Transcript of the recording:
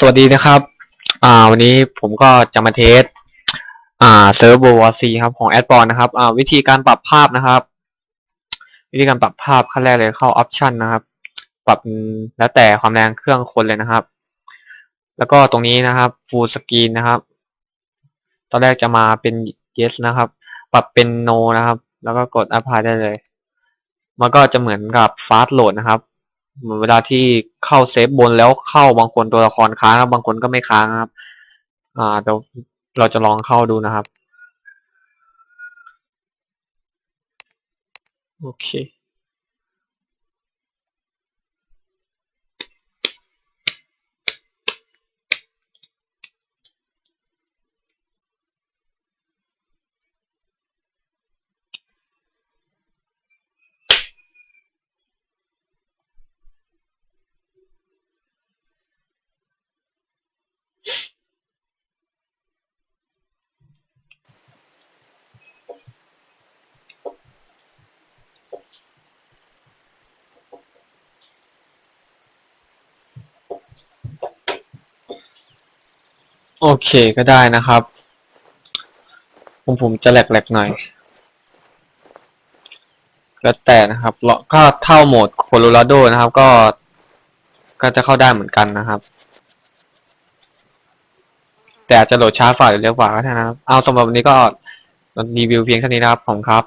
สวัสดีนะครับ อ่า วันนี้ผมก็จะมาเทส อ่าเซิร์ฟเวอร์วอซีครับของแอดบอลนะครับ อ่า วิธีการปรับภาพนะครับ วิธีการปรับภาพขั้นแรกเลยเข้าออปชันนะครับ ปรับแล้วแต่ความแรงเครื่องคนเลยนะครับ แล้วก็ตรงนี้นะครับ full screen นะครับ ตอนแรกจะมาเป็น yes นะครับ ปรับเป็น no นะครับ แล้วก็กด apply ได้เลย มันก็จะเหมือนกับ fast load นะครับ เหมือนเวลาที่เข้าเซฟบนแล้วเข้าบางคนตัวละครค้างบางคนก็ไม่ค้างครับ อ่าเดี๋ยวเราจะลองเข้าดูนะครับ โอเค โอเคก็ได้นะครับ ผมผมจะแหลกๆหน่อยแล้วแต่นะครับแล้วก็เท่าโหมดโคโลราโดนะครับ ก็ก็จะเข้าได้เหมือนกันนะครับ แต่อาจจะโหลดช้าฝ่าหรือเร็วกว่าก็ได้นะครับ เอาสำหรับวันนี้ก็รีวิวเพียงเท่านี้นะครับผมครับ